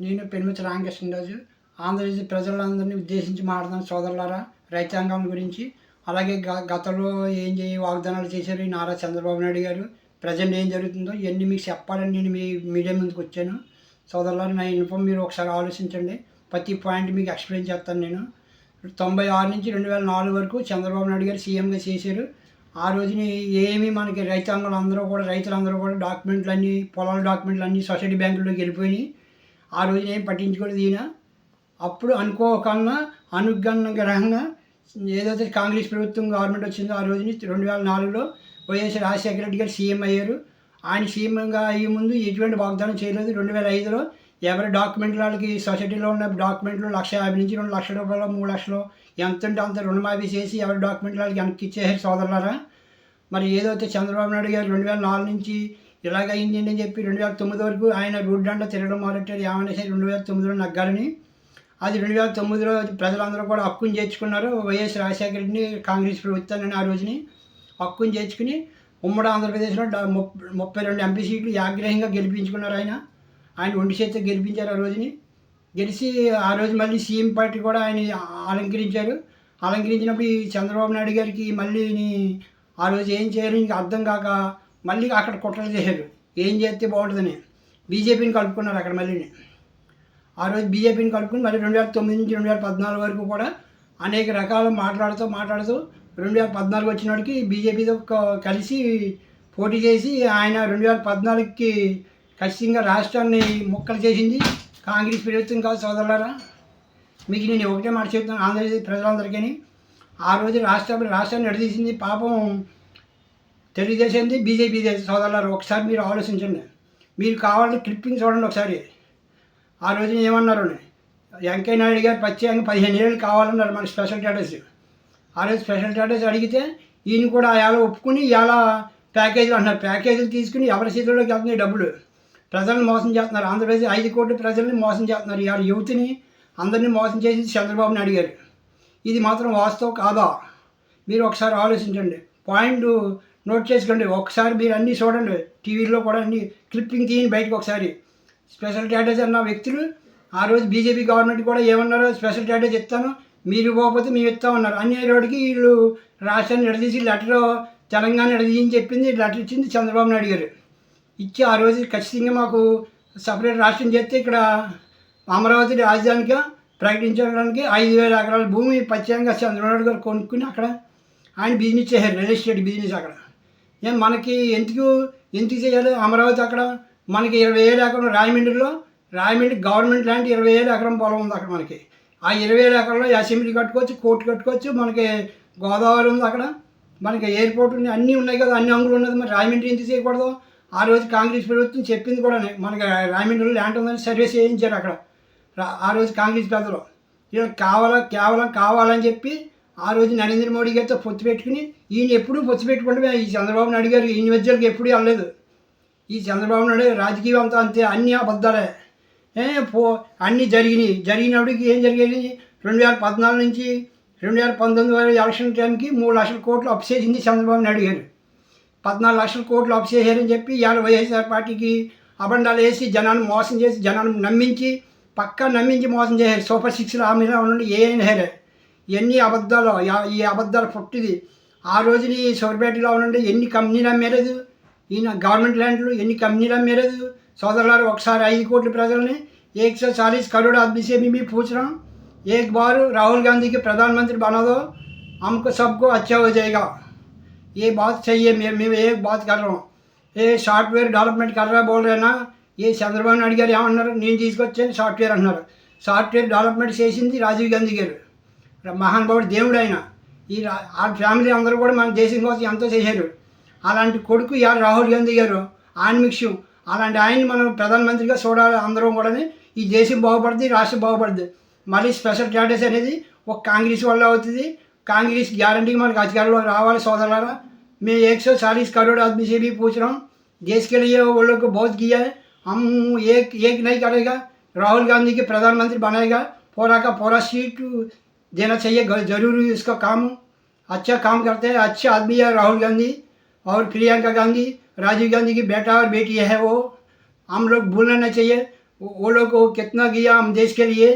నేను పెనుమతి రామకృష్ణరాజు ఆంధ్రప్రదేశ్ ప్రజలందరినీ ఉద్దేశించి మాట్లాడుతున్న సోదరులారా రైతాంగం గురించి అలాగే గ గతంలో ఏం చేయ వాగ్దానాలు చేశారు ఈ నారా చంద్రబాబు నాయుడు గారు. ప్రజెంట్ ఏం జరుగుతుందో ఇవన్నీ మీకు చెప్పాలని నేను మీ మీడియా ముందుకు వచ్చాను. సోదరులారా నా ఇన్ఫామ్ మీరు ఒకసారి ఆలోచించండి. ప్రతి పాయింట్ మీకు ఎక్స్ప్లెయిన్ చేస్తాను నేను. తొంభై ఆరు నుంచి రెండు వేల నాలుగు వరకు చంద్రబాబు నాయుడు గారు సీఎంగా చేశారు. ఆ రోజుని ఏమీ మనకి రైతాంగం అందరూ కూడా రైతులందరూ కూడా డాక్యుమెంట్లు అన్నీ పొలాల డాక్యుమెంట్లు అన్నీ సొసైటీ బ్యాంకుల్లోకి వెళ్ళిపోయినాయి. ఆ రోజున ఏం పట్టించుకోలేదు ఈయన. అప్పుడు అనుకోకుండా అనుగ్రహంగా ఏదైతే కాంగ్రెస్ ప్రభుత్వం గవర్నమెంట్ వచ్చిందో ఆ రోజుని రెండు వేల నాలుగులో వైఎస్ రాజశేఖర రెడ్డి గారు సీఎం అయ్యారు. ఆయన సీఎంగా అయ్యే ముందు ఎటువంటి వాగ్దానం చేయలేదు. రెండు వేల ఐదులో ఎవరి డాక్యుమెంట్లు వాళ్ళకి సొసైటీలో ఉన్న డాక్యుమెంట్లు లక్ష యాభై నుంచి రెండు లక్షల రూపాయలు మూడు లక్షలు ఎంత ఉంటే అంత రుణమాఫీ చేసి ఎవరి డాక్యుమెంట్లు వాళ్ళకి వెనక్కి ఇచ్చేసారు సోదరులారా? మరి ఏదైతే చంద్రబాబు నాయుడు గారు రెండు వేల నాలుగు నుంచి ఇలాగ అయింది అని చెప్పి రెండు వేల తొమ్మిది వరకు ఆయన రూట్ తిరగడం మొదలెట్టారు. ఏమైనా రెండు వేల తొమ్మిదిలో నగ్గాలని. అది రెండు వేల తొమ్మిదిలో ప్రజలందరూ కూడా హక్కుని చేర్చుకున్నారు. వైఎస్ రాజశేఖర రెడ్డిని కాంగ్రెస్ ప్రభుత్వాన్ని ఆ రోజుని హక్కుని చేర్చుకుని ఉమ్మడి ఆంధ్రప్రదేశ్లో ముప్పై రెండు ఎంపీ సీట్లు యాగ్రహంగా గెలిపించుకున్నారు ఆయన. ఆయన ఒంటి చేతితో గెలిపించారు ఆ రోజుని. గెలిచి ఆ రోజు మళ్ళీ సీఎం పార్టీ కూడా ఆయన అలంకరించారు. అలంకరించినప్పుడు ఈ చంద్రబాబు నాయుడు గారికి మళ్ళీ ఆ రోజు ఏం చేయాలి ఇంకా అర్థం కాక మళ్ళీ అక్కడ కుట్రలు చేశారు. ఏం చేస్తే బాగుంటుందని బీజేపీని కలుపుకున్నారు అక్కడ మళ్ళీ ఆ రోజు బీజేపీని కలుపుకుని మళ్ళీ రెండు వేల తొమ్మిది నుంచి రెండు వేల పద్నాలుగు వరకు కూడా అనేక రకాల మాట్లాడుతూ మాట్లాడుతూ రెండు వేల పద్నాలుగు వచ్చినోడికి బీజేపీతో కలిసి పోటీ చేసి ఆయన రెండు వేల పద్నాలుగుకి ఖచ్చితంగా రాష్ట్రాన్ని ముక్కలు చేసింది కాంగ్రెస్ ప్రభుత్వం కాదు సోదరులారా. మీకు నేను ఒకటే మాట చెప్తాను ఆంధ్రప్రదేశ్ ప్రజలందరికీ. ఆ రోజు రాష్ట్ర రాష్ట్రాన్ని నడిచేసింది పాపం తెలియజేసింది బీజేపీ సోదరులారు ఒకసారి మీరు ఆలోచించండి. మీరు కావాలంటే క్లిప్పింగ్ చూడండి ఒకసారి. ఆ రోజున ఏమన్నారు? వెంకయ్య నాయుడు గారు ప్రత్యేకంగా పదిహేను ఏళ్ళు కావాలన్నారు మనకి స్పెషల్ స్టేటస్ ఆ రోజు స్పెషల్ స్టేటస్ అడిగితే ఈయన కూడా ఇలా ఒప్పుకుని ఇలా ప్యాకేజీలు అంటున్నారు. ప్యాకేజీలు తీసుకుని ఎవరి చేతుల్లోకి వెళ్తున్నాయి డబ్బులు? ప్రజలను మోసం చేస్తున్నారు. ఆంధ్రప్రదేశ్ ఐదు కోట్ల ప్రజల్ని మోసం చేస్తున్నారు. ఇవాళ యువతిని అందరినీ మోసం చేసి చంద్రబాబు నాయుడు గారు. ఇది మాత్రం వాస్తవం కాదా? మీరు ఒకసారి ఆలోచించండి. పాయింట్ నోట్ చేసుకోండి. ఒకసారి మీరు అన్నీ చూడండి. టీవీలో కూడా అన్ని క్లిప్పింగ్ తీయండి బయటకు ఒకసారి. స్పెషల్ క్యాటేజ్ అన్న వ్యక్తులు ఆ రోజు బీజేపీ గవర్నమెంట్ కూడా ఏమన్నారో స్పెషల్ క్యాటేజ్ ఇస్తాను మీరు పోకపోతే మేము ఇస్తామన్నారు అన్ని రోడ్డుకి వీళ్ళు రాష్ట్రాన్ని నిడదీసి లెటర్ తెలంగాణ నిడదీయని చెప్పింది లెటర్ ఇచ్చింది చంద్రబాబు నాయుడు గారు. ఇచ్చి ఆ రోజు ఖచ్చితంగా మాకు సపరేట్ రాష్ట్రం చేస్తే ఇక్కడ అమరావతి రాజధానిగా ప్రకటించడానికి ఐదు వేల ఎకరాల భూమి ప్రత్యేకంగా చంద్రబాబు గారు కొనుక్కుని అక్కడ ఆయన బిజినెస్ చేశారు రియల్ ఎస్టేట్ బిజినెస్ అక్కడ. ఏం మనకి ఎందుకు ఎందుకు చేయాలి? అమరావతి అక్కడ మనకి ఇరవై ఏడు ఎకరం రాయమండ్రిలో రాయమండ్రి గవర్నమెంట్ లాంటి ఇరవై ఏడు ఎకరం పొలం ఉంది అక్కడ మనకి. ఆ ఇరవై ఏడు ఎకరంలో అసెంబ్లీ కట్టుకోవచ్చు కోర్టు కట్టుకోవచ్చు మనకి గోదావరి ఉంది అక్కడ. మనకి ఎయిర్పోర్ట్ ఉంది అన్నీ ఉన్నాయి కదా అన్ని అంగులు ఉన్నది. మరి రాయమండ్రి ఎందుకు చేయకూడదు? ఆ రోజు కాంగ్రెస్ ప్రభుత్వం చెప్పింది కూడా మనకి రాయమండ్రిలో ల్యాండ్ ఉందని సర్వీస్ చేయించారు అక్కడ. ఆ రోజు కాంగ్రెస్ పెద్దలు ఇలా కావాలా కేవలం కావాలని చెప్పి ఆ రోజు నరేంద్ర మోడీ గారితో పొత్తు పెట్టుకుని ఈయన ఎప్పుడూ పొత్తు పెట్టుకుంటే ఈ చంద్రబాబు నాయుడు గారు ఈ మధ్యలోకి ఎప్పుడూ వెళ్ళలేదు. ఈ చంద్రబాబు నాయుడు రాజకీయం అంతా అంతే అన్ని అబద్ధాలే. ఏ పో అన్నీ జరిగినాయి. జరిగినప్పటికి ఏం జరిగేది? రెండు వేల పద్నాలుగు నుంచి రెండు వేల పంతొమ్మిది వరకు ఎలక్షన్ టైంకి మూడు లక్షల కోట్లు అప్పు చేసింది చంద్రబాబు నాయుడు గారు. పద్నాలుగు లక్షల కోట్లు అప్పు చేశారని చెప్పి ఇవాళ వైఎస్ఆర్ పార్టీకి అబండాలు వేసి జనాన్ని మోసం చేసి జనాన్ని నమ్మించి పక్కా నమ్మించి మోసం చేశారు. సూపర్ సిక్స్లో హామీలో ఉండండి ఏ అయినా సరే. ఎన్ని అబద్ధాలు యా- ఈ అబద్ధాలు పుట్టిది ఆ రోజుని సోర్పేటలో ఉండండి ఎన్ని కంపెనీలు అమ్మేలేదు ఈయన గవర్నమెంట్ ల్యాండ్లు ఎన్ని కంపెనీలు అమ్మేలేదు సోదరులారు ఒకసారి ఐదు కోట్ల ప్రజల్ని एक सौ चालीस करोड़ आदमी से भी मैं पूछ रहा हूँ एक बार राहुल गांधी के प्रधानमंत्री बना दो हमको सबको अच्छा हो जाएगा ये बात सही है मैं मैं एक बात कर रहा हूँ ये సాఫ్ట్వేర్ డెవలప్మెంట్ కర్రా బోల్ రేనా ఏ చంద్రబాబు నాయుడు గారు ఏమన్నారు నేను తీసుకొచ్చాను సాఫ్ట్వేర్ అన్నారు సాఫ్ట్వేర్ డెవలప్మెంట్ చేసింది రాజీవ్ గాంధీ గారు మహానుభావుడు దేవుడు ఆయన ఈ రా- ఆ ఫ్యామిలీ అందరూ కూడా మన దేశం కోసం ఎంతో చేశారు అలాంటి కొడుకు ఇవాళ రాహుల్ గాంధీ గారు ఆన్మిక్ష్యం అలాంటి ఆయన్ని మనం ప్రధానమంత్రిగా చూడాలి అందరం కూడా ఈ దేశం బాగుపడుతుంది ఈ రాష్ట్రం బాగుపడుతుంది మళ్ళీ స్పెషల్ స్టాటస్ అనేది ఒక కాంగ్రెస్ వల్ల అవుతుంది కాంగ్రెస్ గ్యారంటీ మనకు అధికారంలో రావాలి సోదరులారా मैं एक सौ चालीस करोड़ आदमी से भी पूछ रहा हूँ देश के लिए वो लोग को बहुत किया है हम एक एक नहीं करेगा राहुल गांधी के प्रधानमंत्री बनाएगा पूरा का पूरा सीट देना चाहिए ग- जरूरी इसका काम अच्छा काम करते हैं अच्छे आदमी है राहुल गांधी और प्रियंका गांधी राजीव गांधी की बेटा और बेटी है वो हम लोग भूलना नहीं चाहिए वो वो लोग को कितना किया हम देश के लिए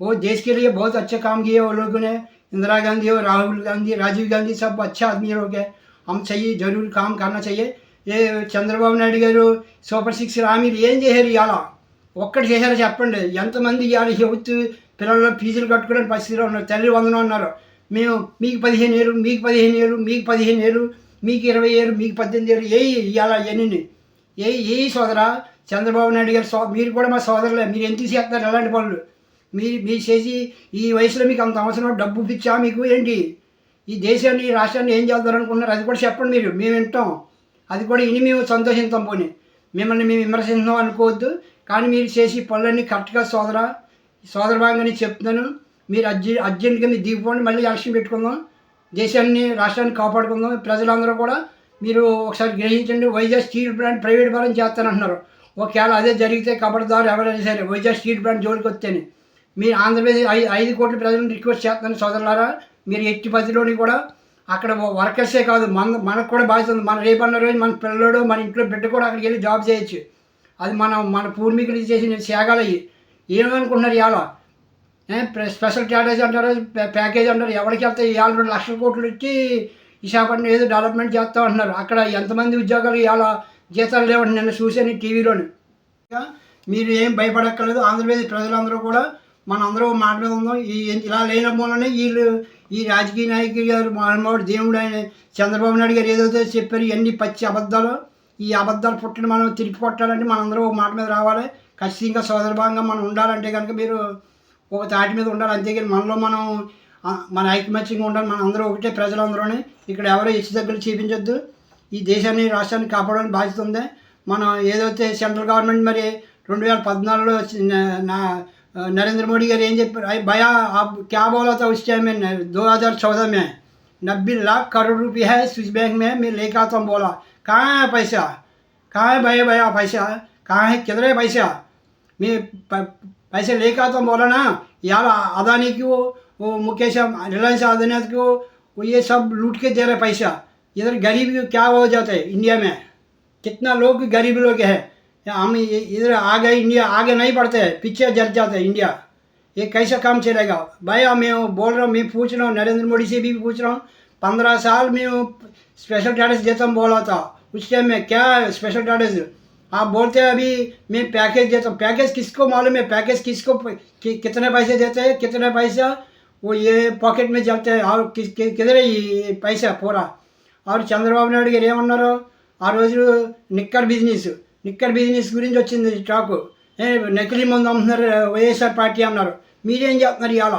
वो देश के लिए बहुत अच्छा काम किया वो लोगों ने इंदिरा गांधी और राहुल गांधी राजीव गांधी सब अच्छा आदमी लोग हैं हम चाहिए जरूर काम करना चाहिए ఏ చంద్రబాబు నాయుడు గారు సూపర్ సిక్స్ హామీలు ఏం చేశారు ఇవాళ ఒక్కటి చేశారో చెప్పండి ఎంతమంది ఇవాళ యువత్ పిల్లలు ఫీజులు కట్టుకునే పరిస్థితిలో ఉన్నారు. తల్లి వందనం ఉన్నారు మేము మీకు పదిహేను ఏళ్ళు మీకు పదిహేను ఏళ్ళు మీకు పదిహేను ఏళ్ళు మీకు ఇరవై ఏళ్ళు మీకు పద్దెనిమిది ఏళ్ళు ఏ ఇవాళ ఎన్ని ఏ ఏ సోదరా చంద్రబాబు నాయుడు గారు సో మీరు కూడా మా సోదరులే మీరు ఎంత చేస్తారు ఎలాంటి పనులు? మీరు మీరు చేసి ఈ వయసులో మీకు అంత అవసరం డబ్బు పిచ్చా మీకు ఏంటి? ఈ దేశాన్ని ఈ రాష్ట్రాన్ని ఏం చేద్దారనుకున్నారు అది కూడా చెప్పండి మీరు. మేము వింటాం. అది కూడా ఇని మేము సంతోషిస్తాం పోనీ. మిమ్మల్ని మేము విమర్శించాం అనుకోవద్దు. కానీ మీరు చేసి పనులన్నీ కరెక్ట్గా సోదరా సోదర భాగంగానే చెప్తున్నాను. మీరు అర్జె అర్జెంటుగా మీరు దిగిపోండి మళ్ళీ ఎలక్షన్ పెట్టుకుందాం. దేశాన్ని రాష్ట్రాన్ని కాపాడుకుందాం. ప్రజలందరూ కూడా మీరు ఒకసారి గ్రహించండి. వైజాగ్ స్టీల్ ప్లాంట్ ప్రైవేట్ పరం చేస్తానంటున్నారు. ఒకవేళ అదే జరిగితే కబడదారు ఎవరైనా సరే వైజాగ్ స్టీల్ ప్లాంట్ జోలికి వస్తేనే మీరు ఆంధ్రప్రదేశ్ ఐ ఐదు కోట్ల ప్రజలను రిక్వెస్ట్ చేస్తాను సోదరులారా. మీరు ఎట్టి పదిలోని కూడా అక్కడ వర్కర్సే కాదు. మన మనకు కూడా బాధ్యత ఉంది. మన రేపన్న రోజు మన పిల్లడు మన ఇంట్లో బిడ్డ కూడా అక్కడికి వెళ్ళి జాబ్ చేయొచ్చు. అది మన మన పూర్వీకులు చేసిన త్యాగాలు ఏమనుకుంటున్నారు ఇవాళ? ప్ర- స్పెషల్ స్ట్రాటజీ అంటారు ప్యాకేజ్ అంటారు. ఎవరికి వెళ్తే ఇవాళ రెండు లక్షల కోట్లు ఇచ్చి విశాఖపట్నం ఏదో డెవలప్మెంట్ చేస్తా అంటున్నారు అక్కడ ఎంతమంది ఉద్యోగాలు ఇవాళ జీతాలు లేవండి నిన్న చూశాను టీవీలోని. మీరు ఏం భయపడక్కర్లేదు. ఆంధ్రప్రదేశ్ ప్రజలందరూ కూడా మన అందరూ మాట మీద ఉందాం. ఈ ఇలా లేని వీళ్ళు ఈ రాజకీయ నాయకులు గారు మహానుభావుడు దేవుడు ఆయన చంద్రబాబు నాయుడు గారు ఏదైతే చెప్పారు ఇవన్నీ పచ్చి అబద్ధాలు. ఈ అబద్ధాలు పుట్టిన మనం తిరిగి కొట్టాలంటే మనందరూ ఒక మాట మీద రావాలి. ఖచ్చితంగా సోదరభావంగా మనం ఉండాలంటే కనుక మీరు ఒక తాటి మీద ఉండాలి అంతేగాని మనలో మనం ఆ, మన ఐకమత్యంగా ఉండాలి మన అందరూ ఒకటే ప్రజలందరూనే ఇక్కడ ఎవరో ఇచ్చి దగ్గర చూపించొద్దు ఈ దేశాన్ని రాష్ట్రాన్ని కాపాడడానికి బాధ్యత ఉంది మనం ఏదైతే సెంట్రల్ గవర్నమెంట్ మరి రెండు వేల పద్నాలుగులో చి- నా- నా नरेंद्र मोदी గారు ఏం చెప్పారు అయ్యి भैया आप क्या बोला था उस टाइम में दो हज़ार चौदह में नब्बे लाख करोड़ रुपये है स्विस बैंक में मैं लेकर आता हूँ बोला कहाँ है पैसा कहाँ है भैया भैया पैसा कहाँ है किधर है पैसा बोला ना, यार अदानी की वो मुकेश रिलायंस अदानी को ये सब लूट के दे रहे पैसा। इधर गरीब क्या हो जाता है इंडिया में? कितना लोग गरीब लोग हैं। हम इधर आगे इंडिया, आगे नहीं बढ़ते हैं, पीछे जल जाते हैं इंडिया। ये कैसा काम चलेगा? भैया मैं बोल रहा हूँ, मैं पूछ रहा हूँ, नरेंद्र मोदी से भी पूछ रहा हूँ। पंद्रह साल में स्पेशल स्टेटस देता हूँ बोला था। उस टाइम में क्या स्पेशल स्टेटस आप बोलते हैं अभी मैं पैकेज देता हूँ पैकेज किसको मालूम है पैकेज किसको कि, कितने पैसे देते हैं कितने पैसा वो ये पॉकेट में जाते हैं और कि, कि, किधर है ये पैसा पूरा और చంద్రబాబు నాయుడు గారు ఏమన్నారు ఆ రోజు నిక్కర్ బిజినెస్ నిక్కర్ బిజినెస్ గురించి వచ్చింది టాకు ఏ, నకిలీ మందు అమ్ముతున్నారు వైఎస్ఆర్ పార్టీ అన్నారు మీరేం చేస్తున్నారు ఇవాళ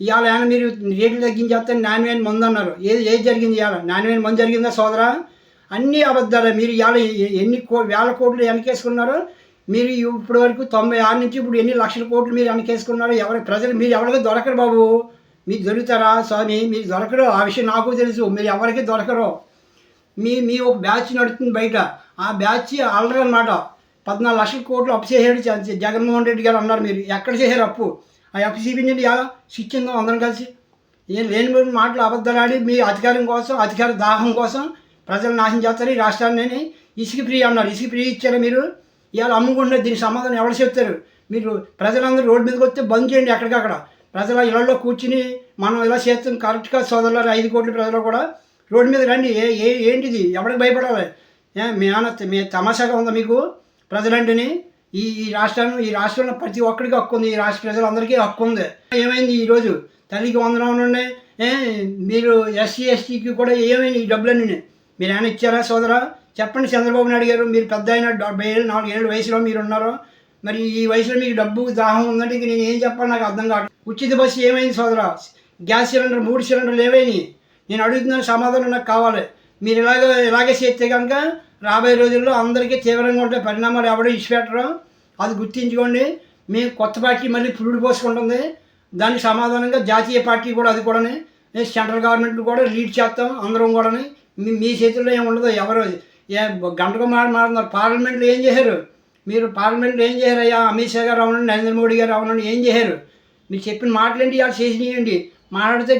ఇవాళ ఏమైనా మీరు రేట్లు తగ్గించేస్తే నాణ్యమైన మందు అన్నారు ఏది ఏది జరిగింది ఇవాళ నాణ్యమైన మందు జరిగిందా సోదరా అన్ని అబద్ధాలే. మీరు ఇవాళ ఎన్ని కో వేల కోట్లు వెనకేసుకున్నారో మీరు ఇప్పటి వరకు తొంభై ఆరు నుంచి ఇప్పుడు ఎన్ని లక్షల కోట్లు మీరు వెనకేసుకున్నారు ఎవరి ప్రజలు మీరు ఎవరికి దొరకరు బాబు. మీకు దొరుకుతారా స్వామి? మీరు దొరకరు. ఆ విషయం నాకు తెలుసు. మీరు ఎవరికి దొరకరు. మీ మీ ఒక బ్యాచ్ నడుస్తుంది బయట. ఆ బ్యాచ్ అల్లరి అనమాట పద్నాలుగు లక్షల కోట్లు అప్పు చేశాడు జగన్మోహన్ రెడ్డి గారు అన్నారు మీరు. ఎక్కడ చేశారు అప్పు? ఆ అప్పు చూపించండి ఎలా శిక్షిందాం అందరం కలిసి. ఏం లేని లేని మాటలు అబద్ధాలాడి మీ అధికారం కోసం అధికార దాహం కోసం ప్రజలు నాశనం చేస్తారు ఈ రాష్ట్రాన్ని ఇసుక ఫ్రీ అన్నారు. ఇసుక ఫ్రీ ఇచ్చారు మీరు? ఇవాళ అమ్ముకుంటున్నారు దీనికి సమాధానం ఎవరు చెప్తారు? మీరు ప్రజలందరూ రోడ్డు మీదకి వస్తే బంద్ చేయండి ఎక్కడికక్కడ. ప్రజల ఇళ్ళలో కూర్చుని మనం ఇలా చేస్తాం. కరెక్ట్గా సోదరులు ఐదు కోట్ల ప్రజలు కూడా రోడ్డు మీద రండి. ఏ ఏ ఏంటిది? ఎవరికి భయపడాలి? మేన మీ మీ తమాషాగా ఉందా మీకు? ప్రజలంటేని ఈ ఈ రాష్ట్రాన్ని ఈ రాష్ట్రంలో ప్రతి ఒక్కరికి హక్కు ఉంది. ఈ రాష్ట్ర ప్రజలందరికీ హక్కు ఉంది. ఏమైంది ఈరోజు తల్లికి వందనం ఉన్నాయి. మీరు ఎస్సీ ఎస్టీకి కూడా ఏమైంది ఈ డబ్బులన్నీ? మీరు ఏమైనా ఇచ్చారా సోదరా? చెప్పండి చంద్రబాబు నాయుడు గారు మీరు పెద్ద అయిన డెబ్బై ఏళ్ళు నాలుగు ఏళ్ళు వయసులో మీరు ఉన్నారు మరి ఈ వయసులో మీకు డబ్బు దాహం ఉందంటే ఇంక నేను ఏం చెప్పాలి నాకు అర్థం కాదు ఉచిత బస్సు ఏమైంది సోదరా? గ్యాస్ సిలిండర్ మూడు సిలిండర్లు ఏమైనాయి నేను అడుగుతున్న సమాధానం నాకు కావాలి. మీరు ఇలాగ ఇలాగే చేస్తే కనుక రాబోయే రోజుల్లో అందరికీ తీవ్రంగా ఉండే పరిణామాలు ఎవడో ఇచ్చిపెట్టరు అది గుర్తించుకోండి. మేము కొత్త పార్టీ మళ్ళీ పురుడు పోసుకుంటుంది. దానికి సమాధానంగా జాతీయ పార్టీ కూడా అది కూడానే. సెంట్రల్ గవర్నమెంట్ కూడా లీడ్ చేస్తాం అందరం కూడాని. మీ మీ చేతుల్లో ఏమి ఉండదు ఎవరు ఏ గంటకు మాట మాట్లాడుతున్నారు పార్లమెంట్లో ఏం చేశారు? మీరు పార్లమెంట్లో ఏం చేశారు? అయ్యా అమిత్ షా గారు అవునండి నరేంద్ర మోడీ గారు అవునండి ఏం చేశారు? మీరు చెప్పిన మాటలేంటి? వాళ్ళు చేసినాయండి మాట్లాడితే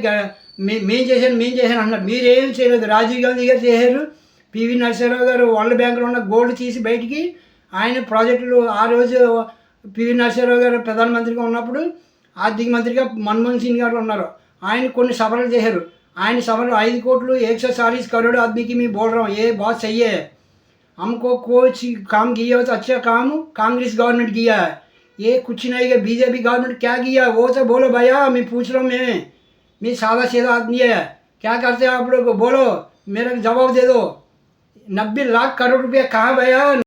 మే మేం చేశాను మేం చేశాను అన్నారు మీరేం చేయలేదు. రాజీవ్ గాంధీ గారు చేశారు. పివి నరసింహరావు గారు వరల్డ్ బ్యాంకులో ఉన్న గోల్డ్ తీసి బయటికి ఆయన ప్రాజెక్టులు ఆ రోజు పివి నరసింహారావు గారు ప్రధానమంత్రిగా ఉన్నప్పుడు ఆర్థిక మంత్రిగా మన్మోహన్ సింగ్ గారు ఉన్నారు. ఆయన కొన్ని సభలు చేశారు. ఆయన సభలు ఐదు కోట్లు एक सौ चालीस करोड़ आदमी की मैं बोल रहा हूँ ये बहुत सही है हमको कुछ काम किया हो तो अच्छा काम कांग्रेस गवर्नमेंट किया है ये कुछ नहीं है बीजेपी गवर्नमेंट क्या किया वो तो बोलो भैया मैं पूछ रहा हूँ मैं मैं सादा सीधा आदमी है क्या करते हो आप लोग बोलो मेरे को जवाब दे दो नब्बे लाख करोड़ रुपया कहाँ भैया